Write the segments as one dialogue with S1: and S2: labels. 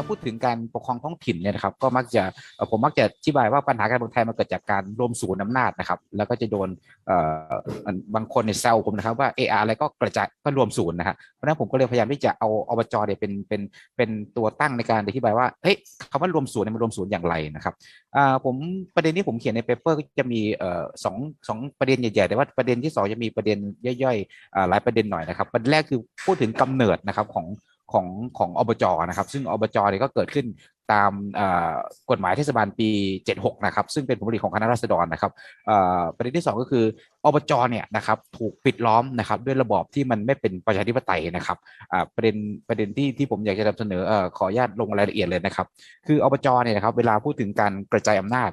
S1: าพูดถึงการปกครองท้องถิ่นเนี่ยนะครับก็มักจะผมมักจะอธิบายว่าปัญหาการเมืองไทยมันเกิดจากการรวมศูนย์อำนาจนะครับ แล้วก็จะโดนเอ่อบางคนในแซวผมนะครับว่าเอออะไรก็กระจายก็รวมศูนย์นะครับเพราะนั้นผมก็เลยพยายามที่จะเอาอบจเนี่ยเป็นเป็นเป็นตัวตั้งในการอธิบายว่าเฮ้ยคำว่ารวมศูนย์เนี่ยมันรวมศูนย์อย่างไรนะครับอ่าผมประเด็นที่ผมเขียนในเปเปอร์ก็จะมีเอ่อสองสองประเด็นใหญ่ๆแต่ว่าประเด็นที่สองจะมีประเด็นย่อยๆหลายประเด็นหน่อยนะครับประเด็นแรกคือพูดถึงกำเนิดนะครับของ ของของอบจนะครับ ซึ่งอบจเนี่ยก็เกิดขึ้นตามกฎหมายเทศบาลปี 76 นะครับ ซึ่งเป็นผลผลิตของคณะราษฎรนะครับประเด็นที่ 2 ก็คืออบจเนี่ยนะครับถูกปิดล้อมนะครับด้วยระบอบที่มันไม่เป็นประชาธิปไตยนะครับประเด็นประเด็นที่ที่ผมอยากจะนำเสนอขออนุญาตลงรายละเอียดเลยนะครับ คืออบจเนี่ยนะครับเวลาพูดถึงการกระจายอำนาจ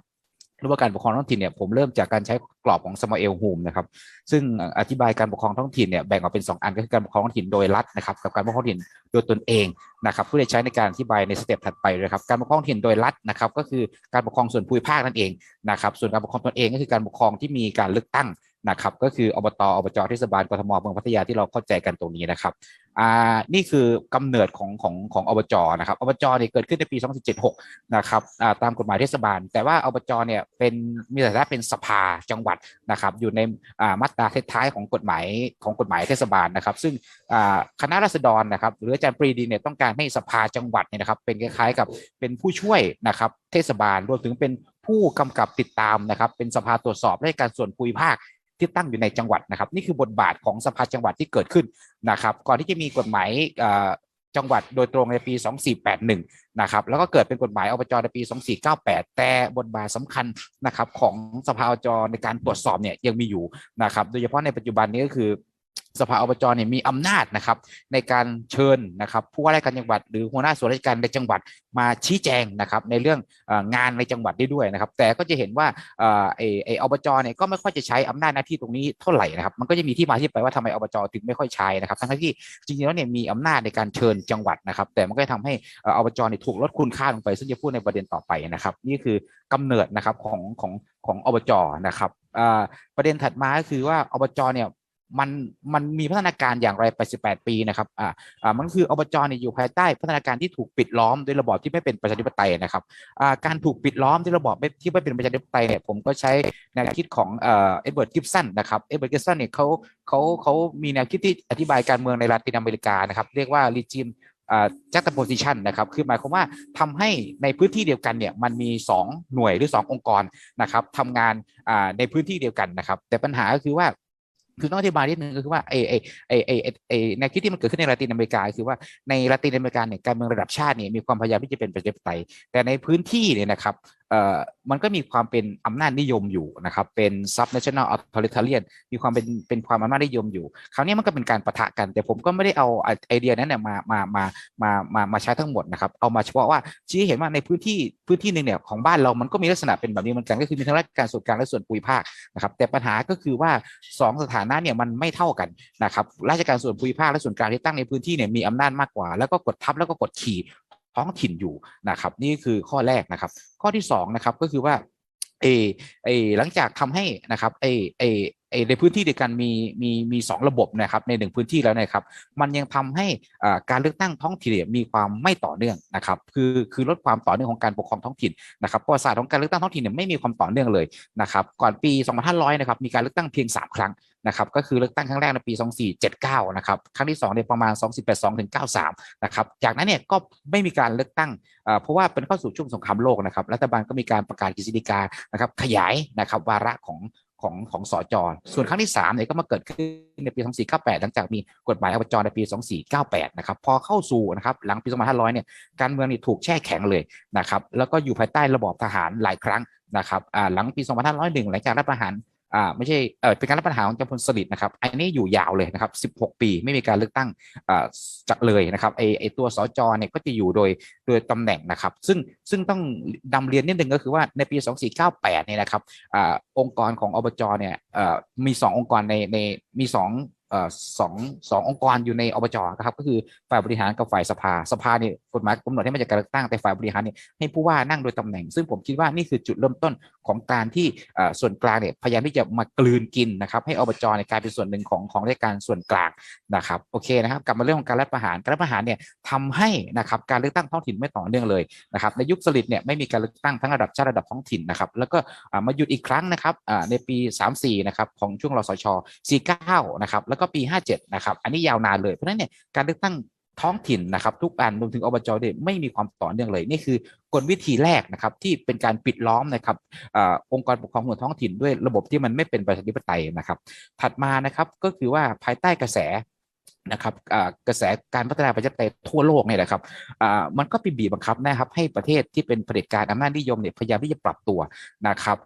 S1: หรือว่าการปกครองท้องถิ่นเนี่ยผมเริ่มจากการใช้กรอบของสมาเอลฮูมนะครับซึ่งอธิบายการปกครองท้องถิ่นเนี่ยแบ่งออกเป็น 2 อันก็คือการปกครองท้องถิ่นโดยรัฐนะครับกับการปกครองท้องถิ่นโดยตนเองนะครับเพื่อใช้ในการอธิบายในสเต็ปถัดไปเลยครับการปกครองท้องถิ่นโดยรัฐนะครับก็คือการปกครองส่วนภูมิภาคนั่นเองนะครับส่วนการปกครองตนเองก็คือการปกครองที่มีการเลือกตั้ง นะครับก็คืออบตอบจเทศบาลกทมเมืองพัทยาที่เราเข้าใจกันตรงนี้นะครับอ่านี่คือกำเนิดของของของอบจนะครับอบจเนี่ยเกิดขึ้นในปี2076นะครับอ่าตามกฎหมายเทศบาล แต่ว่าอบจเนี่ยเป็นมีฐานะเป็นสภาจังหวัดนะครับอยู่ในอ่ามาตราท้ายของกฎหมายของกฎหมายเทศบาลนะครับ ซึ่งอ่าคณะรัษฎรนะครับหรืออาจารย์ปรีดีเนี่ยต้องการให้สภาจังหวัดเนี่ยนะครับเป็นคล้ายๆกับเป็นผู้ช่วยนะครับเทศบาลรวมถึงเป็นผู้กำกับติดตามนะครับเป็นสภาตรวจสอบราชการส่วนภูมิภาค ที่ตั้งอยู่ในจังหวัดนะครับ นี่คือบทบาทของสภาจังหวัดที่เกิดขึ้นนะครับ ก่อนที่จะมีกฎหมายจังหวัดโดยตรงในปี 2481 นะครับ แล้วก็เกิดเป็นกฎหมายอบจในปี 2498 แต่บทบาทสำคัญนะครับของสภาอบจในการตรวจสอบเนี่ยยังมีอยู่นะครับ โดยเฉพาะในปัจจุบันนี้ก็คือ สภาอบจเนี่ยมีอำนาจนะครับในการเชิญนะครับผู้ว่าราชการจังหวัด หรือหัวหน้าส่วนราชการในจังหวัดมาชี้แจงนะครับในเรื่องงานในจังหวัดได้ด้วยนะครับ แต่ก็จะเห็นว่าไอไออบจเนี่ยก็ไม่ค่อยจะใช้อำนาจหน้าที่ตรงนี้เท่าไหร่นะครับ มันก็จะมีที่มาที่ไปว่าทำไมอบจถึงไม่ค่อยใช้นะครับทั้งที่จริงๆแล้วเนี่ยมีอำนาจในการเชิญจังหวัดนะครับ แต่มันก็ทำให้อบจเนี่ยถูกลดคุณค่าลงไป ซึ่งจะพูดในประเด็นต่อไปนะครับ นี่คือกำเนิดนะครับของของของอบจนะครับประเด็นถัดมาก็คือว่าอบจเนี่ย มันมันมีพัฒนาการอย่างไรไป 18 ปีนะครับอ่าอ่ามันคืออบจเนี่ยอยู่ภายใต้พัฒนาการที่ถูกปิดล้อมด้วยระบอบที่ไม่เป็นประชาธิปไตยนะครับอ่าการถูกปิดล้อมด้วยระบอบที่ไม่เป็นประชาธิปไตยเนี่ยผมก็ใช้แนวคิดของเอ่อเอ็ดเวิร์ดกิฟสันนะครับเอ็ดเวิร์ดกิฟสันเนี่ยเขาเขาเขามีแนวคิดที่อธิบายการเมืองในลาตินอเมริกานะครับเรียกว่า regime จัตโพซิชันนะครับคือหมายความว่าทำให้ในพื้นที่เดียวกันเนี่ยมันมี 2 หน่วยหรือ 2 องค์กรนะครับทำงานในพื้นที่เดียวกันนะครับ แต่ปัญหาก็คือว่า คือต้องอธิบายนิดนึงก็คือว่าไอ้ไอ้ไอ้ไอ้ไอ้แนวคิดที่มันเกิดขึ้นในละตินอเมริกา คือว่าในละตินอเมริกาเนี่ยการเมืองระดับชาติเนี่ยมีความพยายามที่จะเป็นประชาธิปไตยแต่ในพื้นที่เนี่ยนะครับ มันก็มีความเป็นอำนาจนิยมอยู่นะครับเป็น subnational authoritarian มีความเป็นเป็นความอำนาจนิยมอยู่ คราวนี้มันก็เป็นการประทะกัน แต่ผมก็ไม่ได้เอาไอเดียนั้นเนี่ยมามามามามามาใช้ทั้งหมดนะครับเอามาเฉพาะว่าชี้เห็นว่าในพื้นที่พื้นที่หนึ่งเนี่ยของบ้านเรามันก็มีลักษณะเป็นแบบนี้เหมือนกันก็คือมีทั้งราชการส่วนกลางและส่วนภูมิภาคนะครับแต่ปัญหาก็คือว่า 2 สถานะเนี่ยมันไม่เท่ากันนะครับราชการส่วนภูมิภาคและส่วนกลางที่ตั้งในพื้นที่เนี่ยมีอำนาจมากกว่า แล้วก็กดทับแล้วก็กดขี่ ท้องถิ่นอยู่นะครับ นี่คือข้อแรกนะครับ ข้อที่2นะครับก็คือว่าเอเอหลังจากทำให้นะครับเอเอเอในพื้นที่เดียวกันมีมีมีสองระบบนะครับในหนึ่งพื้นที่แล้วนะครับ มันยังทำให้การเลือกตั้งท้องถิ่นมีความไม่ต่อเนื่องนะครับคือคือลดความต่อเนื่องของการปกครองท้องถิ่นนะครับประวัติศาสตร์ของการเลือกตั้งท้องถิ่นเนี่ยไม่มีความต่อเนื่องเลยนะครับก่อนปี 2500 นะครับมีการเลือกตั้งเพียง 3 ครั้ง นะครับก็คือเลือกตั้งครั้งแรกในปี 2479 นะครับครั้งที่2ในประมาณ 2482ถึง93 นะครับจากนั้นเนี่ยก็ไม่มีการเลือกตั้งเพราะว่าเป็นเข้าสู่ช่วงสงครามโลกนะครับรัฐบาลก็มีการประกาศกฤษฎีกานะครับขยายนะครับวาระของของของสอจอส่วนครั้งที่3เนี่ยก็มาเกิดขึ้นในปี 2498 หลังจากมีกฎหมายอบจในปี 2498 นะครับ พอเข้าสู่นะครับหลังปี 2500 เนี่ย การเมืองนี่ถูกแช่แข็งเลยนะครับ แล้วก็อยู่ภายใต้ระบอบทหารหลายครั้งนะครับหลังปี 2501 หลังจากรัฐประหาร อ่าไม่ใช่เออเป็นการรับปัญหาของจำพลสฤษดิ์นะครับอันนี้อยู่ยาวเลยนะครับ 16 ปีไม่มีการเลือกตั้งอ่าจักเลยนะครับไอไอตัวสจเนี่ยก็จะอยู่โดยโดยตำแหน่งนะครับ ซึ่งซึ่งต้องดำเรียนนิดนึงก็คือว่าในปี 2498เนี่ยนะครับอ่าองค์กรของอบจเนี่ยอ่ามี 2 องค์กรในในมี2เอ่อ สองสององค์กรอยู่ในอบจนะครับก็คือฝ่ายบริหารกับฝ่ายสภาสภาเนี่ยกฎหมายกำหนดให้มาจากการเลือกตั้งแต่ฝ่ายบริหารเนี่ยให้ผู้ว่านั่งโดยตำแหน่ง ซึ่งผมคิดว่านี่คือจุดเริ่มต้นของการที่ส่วนกลางเนี่ยพยายามที่จะมากลืนกินนะครับให้อบจในกลายเป็นส่วนหนึ่งของของราชการส่วนกลางนะครับโอเคนะครับกลับมาเรื่องของการรัฐประหารการรัฐประหารเนี่ยทำให้นะครับการเลือกตั้งท้องถิ่นไม่ต่อเนื่องเลยนะครับในยุคสลิดเนี่ยไม่มีการเลือกตั้งทั้งระดับชาติระดับท้องถิ่นนะครับแล้วก็มาหยุดอีกครั้งนะครับในปี 34นะครับของช่วงรสช 49นะครับแล้วก็ปี 57 นะครับ อันนี้ยาวนานเลย เพราะฉะนั้นเนี่ยการเลือกตั้งท้องถิ่นนะครับ ทุกอันรวมถึงอบจเนี่ยไม่มีความต่อเนื่องเลย นี่คือกลวิธีแรกนะครับที่เป็นการปิดล้อมนะครับอองค์กรปกครองส่วนท้องถิ่นด้วยระบบที่มันไม่เป็นประชาธิปไตยนะครับ ถัดมานะครับก็คือว่าภายใต้กระแส นะครับกระแสการพัฒนาประชาธิปไตยทั่วโลกเนี่ยนะครับมันก็ไปบีบบังคับนะครับให้ประเทศที่เป็นเผด็จการอำนาจนิยมเนี่ยพยายามที่จะปรับตัวนะครับ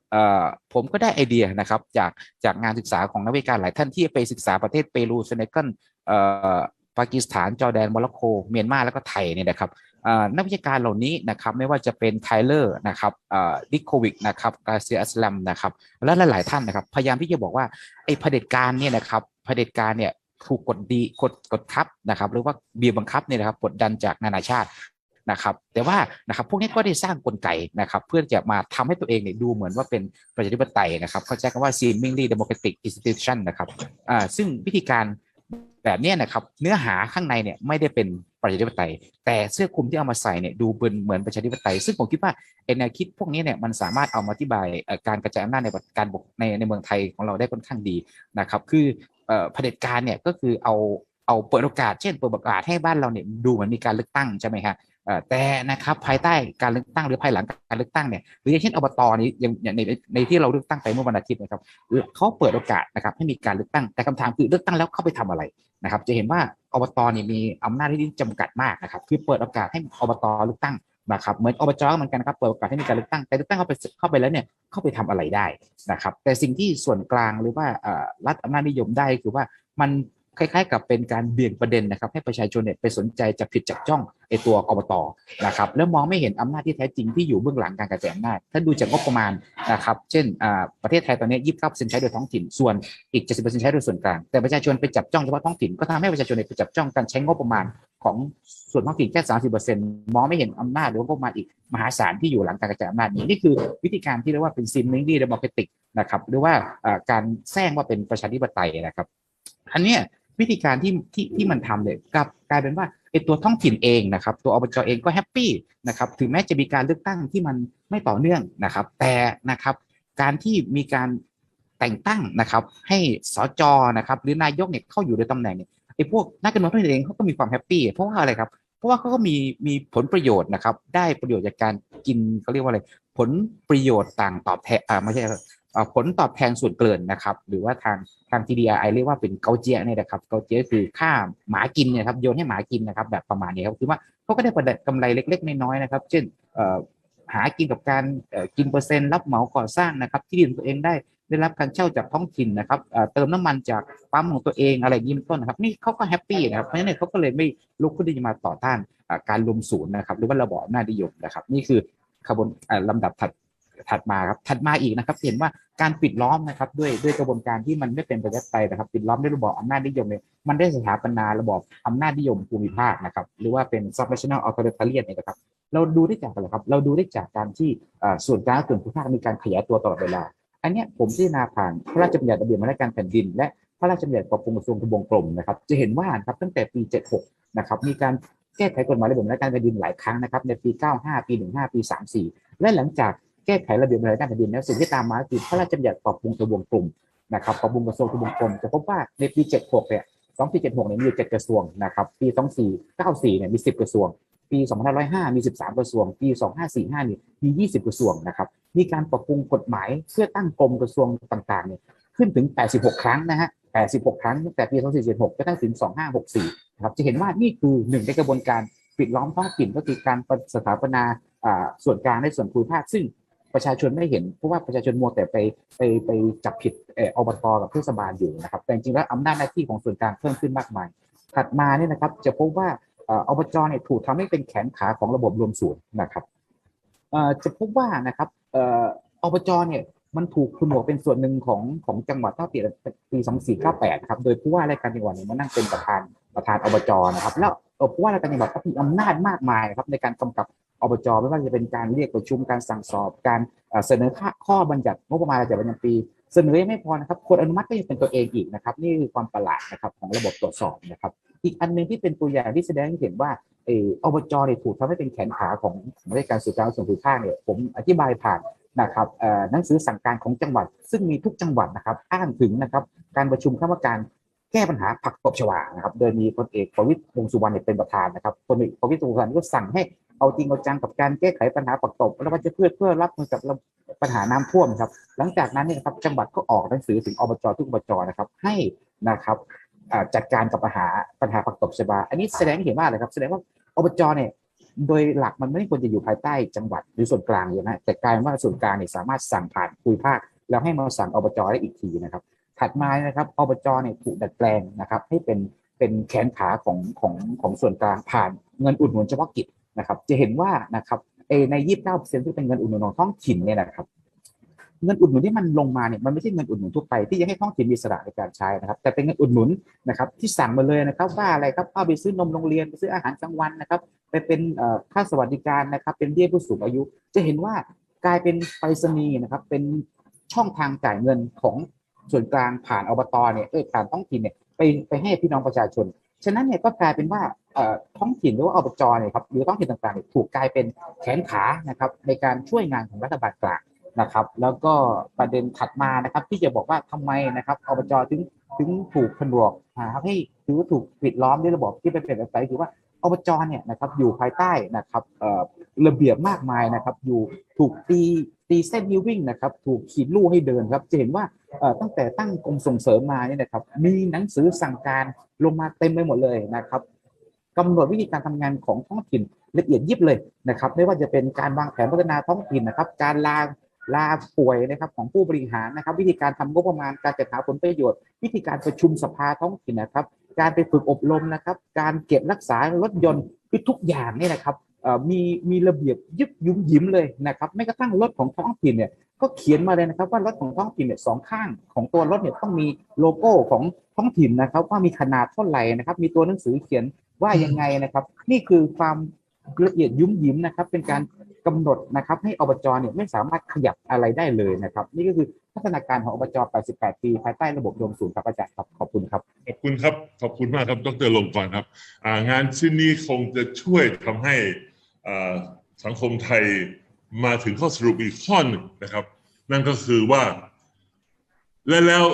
S1: ผมก็ได้ไอเดียนะครับจากจากงานศึกษาของนักวิชาการหลายท่านที่ไปศึกษาประเทศเปรูเซเนกัลปากีสถานจอร์แดนโมร็อกโกเมียนมาแล้วก็ไทยเนี่ยนะครับนักวิชาการเหล่านี้นะครับไม่ว่าจะเป็นไทเลอร์นะครับดิโควิกนะครับกาเซียอัสลัมนะครับและหลายๆท่านนะครับพยายามที่จะบอกว่าไอ้เผด็จการเนี่ยนะครับเผด็จการเนี่ย ถูกกดดีกดกดทับนะครับ หรือว่าบีบบังคับเนี่ยนะครับกดดันจากนานาชาตินะครับ แต่ว่านะครับพวกนี้ก็ได้สร้างกลไกนะครับ เพื่อจะมาทำให้ตัวเองเนี่ยดูเหมือนว่าเป็นประชาธิปไตยนะครับเขาใช้คำว่า seemingly democratic institution นะครับอ่าซึ่งวิธีการแบบนี้นะครับเนื้อหาข้างในเนี่ยไม่ได้เป็นประชาธิปไตย แต่เสื้อคลุมที่เอามาใส่เนี่ยดูเป็นเหมือนประชาธิปไตย ซึ่งผมคิดว่าไอแนวคิดพวกนี้เนี่ยมันสามารถเอามาอธิบายการกระจายอำนาจในการปกในในเมืองไทยของเราได้ค่อนข้างดีนะครับ คือ เอ่อเผด็จการเนี่ยก็คือเอาเอาเปิดโอกาสเช่นเปิดโอกาสให้บ้านเราเนี่ยดูเหมือนมีการเลือกตั้งใช่ไหมครับแต่นะครับภายใต้การเลือกตั้งหรือภายหลังการเลือกตั้งเนี่ยหรืออย่างเช่นอบตนี้อย่างอย่างในในที่เราเลือกตั้งไปเมื่อวันอาทิตย์นะครับเขาเปิดโอกาสนะครับให้มีการเลือกตั้งแต่คำถามคือเลือกตั้งแล้วเข้าไปทำอะไรนะครับ จะเห็นว่าอบตเนี่ยมีอำนาจที่จำกัดมากนะครับ คือเปิดโอกาสให้อบตเลือกตั้ง นะครับเหมือนอบจเหมือนกันนะครับเปิดโอกาสให้มีการเลือกตั้งแต่เลือกตั้งเข้าไปเข้าไปแล้วเนี่ยเข้าไปทำอะไรได้นะครับ แต่สิ่งที่ส่วนกลางหรือว่ารัฐอำนาจนิยมได้คือว่ามัน คล้ายๆ กับเป็นการเบี่ยงประเด็นนะครับให้ประชาชนเนี่ยไปสนใจจับผิดจับจ้องไอตัวอบตนะครับแล้วมองไม่เห็นอำนาจที่แท้จริงที่อยู่เบื้องหลังการกระจายอำนาจถ้าดูจากงบประมาณนะครับเช่นอ่าประเทศไทยตอนนี้ยี่สิบเก้าเปอร์เซ็นต์ใช้โดยท้องถิ่นส่วนอีกเจ็ดสิบเปอร์เซ็นต์ใช้โดยส่วนกลางแต่ประชาชนไปจับจ้องเฉพาะท้องถิ่นก็ทำให้ประชาชนเนี่ยไปจับจ้องการใช้งบประมาณของส่วนท้องถิ่นแค่สามสิบเปอร์เซ็นต์มองไม่เห็นอำนาจหรืองบประมาณอีกมหาศาลที่อยู่หลังการกระจายอำนาจนี้นี่คือวิธีการที่เรียกว่าเป็นซิมมิงดี้เดโมแครติกนะครับหรือว่าอ่าการแซงว่าเป็นประชาธิปไตยนะครับอันเนี้ย วิธีการที่ที่ที่มันทำเนี่ยกลับกลายเป็นว่าไอ้ตัวท้องถิ่นเองนะครับ ตัวอบจเองก็แฮปปี้นะครับถึงแม้จะมีการเลือกตั้งที่มันไม่ต่อเนื่องนะครับ แต่นะครับ การที่มีการแต่งตั้งนะครับ ให้สจนะครับ หรือนายกเนี่ยเข้าอยู่ในตำแหน่งเนี่ยไอ้พวกนักการเมืองท้องถิ่นเองเขาก็มีความแฮปปี้เพราะว่าอะไรครับเพราะว่าเขาก็มีมีผลประโยชน์นะครับ ได้ประโยชน์จากการกินเขาเรียกว่าอะไรผลประโยชน์ต่างตอบแทนอ่าไม่ใช่ ผลตอบแทนส่วนเกินนะครับ หรือว่าทางทาง TDI เรียกว่าเป็นเกาเจียเนี่ยนะครับเกาเจียคือค่าหมากินเนี่ยครับโยนให้หมากินนะครับ แบบประมาณนี้ครับคือว่าเขาก็ได้ประดกำไรเล็กๆน้อยๆนะครับ เช่นหากินกับการกินเปอร์เซ็นต์รับเหมาก่อสร้างนะครับ ที่ดินตัวเองได้ได้รับการเช่าจากท้องถิ่นนะครับเติมน้ำมันจากปั๊มของตัวเองอะไรย่างนี้เป็นต้นนะครับ นี่เขาก็แฮปปี้นะครับเพราะฉะนั้นเขาก็เลยไม่ลุกขึ้นที่จะมาต่อต้านการรวมศูนย์นะครับ หรือว่าระบอบอำนานิยมนะครับ นี่คือขบวนอ่าลำดับถัด ถัดมาครับถัดมาอีกนะครับเห็นว่าการปิดล้อมนะครับด้วยด้วยกระบวนการที่มันไม่เป็นประชาธิปไตยนะครับ ปิดล้อมด้วยระบอบอำนาจนิยมเนี่ยมันได้สถาปนาระบอบอำนาจนิยมภูมิภาคนะครับ หรือว่าเป็น subnational authoritarian เนี่ยนะครับ เราดูได้จากอะไรครับ เราดูได้จากการที่ส่วนกลางส่วนภูมิภาคมีการขยายตัวตลอดเวลา อันเนี้ยผมพิจารณาผ่านพระราชบัญญัติระเบียบราชการแผ่นดิน และพระราชบัญญัติปรับปรุงกระทรวงทบวงกรมนะครับ จะเห็นว่าครับตั้งแต่ปี 76 นะครับ มีการแก้ไขกฎหมายระเบียบราชการแผ่นดินหลายครั้งนะครับ ในปี 95 ปี 15 ปี 34 และหลังจาก ก้ไขระเบียบราชการแผ่นดินแล้วสิ่งที่ตามมาคือพระราชบัญญัติปรับปรุงทบวงกรมนะครับปรับปรุงกระทรวงทบวงกรมจะพบว่าในปี 76 เนี่ย 2476 เนี่ยมีอยู่7กระทรวงนะครับ ปี 2494 เนี่ยมี 10 กระทรวง ปี 2505 มี 13 กระทรวง ปี 2545 นี่มี 20 กระทรวงนะครับ มีการปรับปรุงกฎหมายเพื่อตั้งกรมกระทรวงต่างๆ เนี่ยขึ้นถึง 86 ครั้งนะฮะ 86 ครั้งตั้งแต่ปี 2476จนถึง 2564 นะครับ จะเห็นว่านี่คือหนึ่งในกระบวนการปิดล้อมท้องถิ่นก็คือการสถาปนาอ่าส่วนกลางในส่วนภูมิภาคซึ่ง ประชาชนไม่เห็นเพราะว่าประชาชนมัวแต่ไปไปไปจับผิดเอออบตกับเทศบาลอยู่นะครับ แต่จริงๆแล้วอำนาจหน้าที่ของส่วนกลางเพิ่มขึ้นมากมาย ถัดมาเนี่ยนะครับ จะพบว่าเอออบจเนี่ยถูกทำให้เป็นแขนขาของระบบรวมศูนย์นะครับจะพบว่านะครับเอออบจเนี่ยมันถูกคุณหนวกเป็นส่วนหนึ่งของของจังหวัดท่าเปียปี2498ครับ โดยผู้ว่าราชการจังหวัดเนี่ยมานั่งเป็นประธานประธานอบจนะครับ แล้วผู้ว่าราชการจังหวัดก็มีอำนาจมากมายครับในการกำกับ อบจไม่ว่าจะเป็นการเรียกประชุมการสั่งสอบ การเสนอข้อบัญญัติงบประมาณรายจ่ายประจำปี เสนอยังไม่พอนะครับคนอนุมัติก็ยังเป็นตัวเองอีกนะครับ นี่คือความประหลาดนะครับของระบบตรวจสอบนะครับ อีกอันหนึงที่เป็นตัวอย่างที่แสดงให้เห็นว่าเอออบจเนี่ยถูกทำให้เป็นแขนขาของของราชการสื่อการส่วนภูมิภาคเนี่ยผมอธิบายผ่านนะครับเอ่อหนังสือสั่งการของจังหวัด ซึ่งมีทุกจังหวัดนะครับ อ้างถึงนะครับการประชุมคณะกรรมการแก้ปัญหาผักตบชวานะครับ โดยมีพลเอกประวิตรวงสุวรรณเป็นประธานนะครับพลเอกประวิตรวงสุวรรณก็สั่งให้ เอาจริงเอาจังกับการแก้ไขปัญหาผักตบและวัชพืชเพื่อรับมือกับปัญหาน้ำท่วมครับ หลังจากนั้นเนี่ยนะครับจังหวัดก็ออกหนังสือถึงอบจทุกอบจนะครับ ให้นะครับจัดการกับปัญหาปัญหาผักตบชวาอันนี้แสดงให้เห็นว่าอะไรครับแสดงว่าอบจเนี่ยโดยหลักมันไม่ควรจะอยู่ภายใต้จังหวัดหรือส่วนกลางอย่างนะแต่กลายว่าส่วนกลางเนี่ยสามารถสั่งผ่านภูมิภาค แล้วให้มาสั่งอบจได้อีกทีนะครับ ถัดมานะครับอบจเนี่ยถูกดัดแปลงนะครับ ให้เป็นเป็นแขนขาของของของส่วนกลางผ่านเงินอุดหนุนเฉพาะกิจ นะครับ จะเห็นว่านะครับเออใน29%ที่เป็นเงินอุดหนุนของท้องถิ่นเนี่ยนะครับ เงินอุดหนุนที่มันลงมาเนี่ยมันไม่ใช่เงินอุดหนุนทั่วไปที่จะให้ท้องถิ่นมีสระในการใช้นะครับ แต่เป็นเงินอุดหนุนนะครับ ที่สั่งมาเลยนะครับ ว่าอะไรครับเอาไปซื้อนมโรงเรียนไปซื้ออาหารกลางวันนะครับ ไปเป็นค่าสวัสดิการนะครับ เป็นเบี้ยผู้สูงอายุ จะเห็นว่ากลายเป็นไปรษณีย์นะครับ เป็นช่องทางจ่ายเงินของส่วนกลางผ่านอบตเนี่ยเออผ่านท้องถิ่นเนี่ยไปไปให้พี่น้องประชาชน ฉะนั้นเนี่ยก็กลายเป็นว่าท้องถิ่นหรือว่าอบจเนี่ยครับหรือท้องถิ่นต่างๆถูกกลายเป็นแขนขานะครับในการช่วยงานของรัฐบาลกลางนะครับ แล้วก็ประเด็นถัดมานะครับ ที่จะบอกว่าทำไมนะครับอบจถึงถึงถูกผนวกนะครับให้ถือว่าถูกปิดล้อมด้วยระบบที่เป็นแบบไหนคือว่าอบจเนี่ยนะครับอยู่ภายใต้นะครับระเบียบมากมายนะครับ อยู่ถูกตี ตีเส้นนิวิ่งนะครับถูกขีดลู่ให้เดินครับจะเห็นว่าตั้งแต่ตั้งกรมส่งเสริมมาเนี่ยนะครับมีหนังสือสั่งการลงมาเต็มไปหมดเลยนะครับกำหนดวิธีการทำงานของท้องถิ่นละเอียดยิบเลยนะครับ ไม่ว่าจะเป็นการวางแผนพัฒนาท้องถิ่นนะครับ การลาลาป่วยนะครับของผู้บริหารนะครับ วิธีการทำงบประมาณการจัดหาผลประโยชน์ วิธีการประชุมสภาท้องถิ่นนะครับ การไปฝึกอบรมนะครับ การเก็บรักษารถยนต์คือทุกอย่างนี่นะครับ มีมีระเบียบยึบยุ้มยิ้มเลยนะครับไม่กระทั่งรถของท้องถิ่นเนี่ยก็เขียนมาเลยนะครับว่ารถของท้องถิ่นเนี่ยสองข้างของตัวรถเนี่ยต้องมีโลโก้ของท้องถิ่นนะครับ ว่ามีขนาดเท่าไหร่นะครับ มีตัวหนังสือเขียนว่ายังไงนะครับ นี่คือความละเอียดยุ่มยิ้มนะครับ เป็นการกำหนดนะครับ ให้อบจเนี่ยไม่สามารถขยับอะไรได้เลยนะครับ นี่ก็คือพัฒนาการของอบจ 88 ปี ภายใต้ระบบรวมศูนย์ครับอาจารย์ครับขอบคุณครับ
S2: ขอบคุณครับขอบคุณมากครับดรลงกรณ์ครับงานชิ้นนี้คงจะช่วยทำให้ สังคมไทยมาถึงข้อสรุปอีกข้อหนึ่งนะครับ นั่นก็คือว่า และแล้ว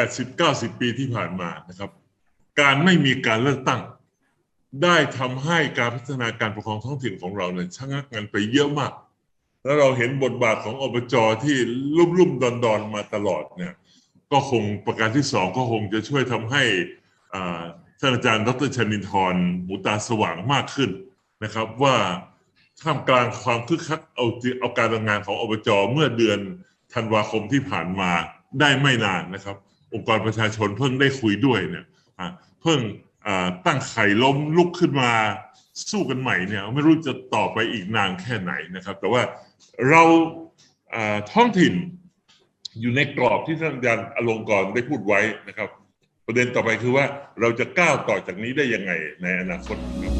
S2: 80-90 ปีที่ผ่านมานะครับ การไม่มีการเลือกตั้ง ได้ทำให้การพัฒนาการปกครองท้องถิ่นของเราเนี่ยชะงักงันไปเยอะมาก แล้วเราเห็นบทบาทของอบจที่ลุ่มลุ่มดอนดอนมาตลอดเนี่ย ก็คงประการที่สองก็คงจะช่วยทำให้อ่าท่านอาจารย์ดรชนินทร์หูตาสว่างมากขึ้น นะครับว่าท่ามกลางความคึกคักเอาจริงเอาการทำงานของอบจเมื่อเดือนธันวาคมที่ผ่านมาได้ไม่นานนะครับ องค์กรประชาชนเพิ่งได้คุยด้วยเนี่ยเพิ่งตั้งไข่ล้มลุกขึ้นมาสู้กันใหม่เนี่ยไม่รู้จะต่อไปอีกนานแค่ไหนนะครับ แต่ว่าเราท้องถิ่นอยู่ในกรอบที่ท่านอาจารย์อลงกรได้พูดไว้นะครับ ประเด็นต่อไปคือว่าเราจะก้าวต่อจากนี้ได้ยังไงในอนาคตครับ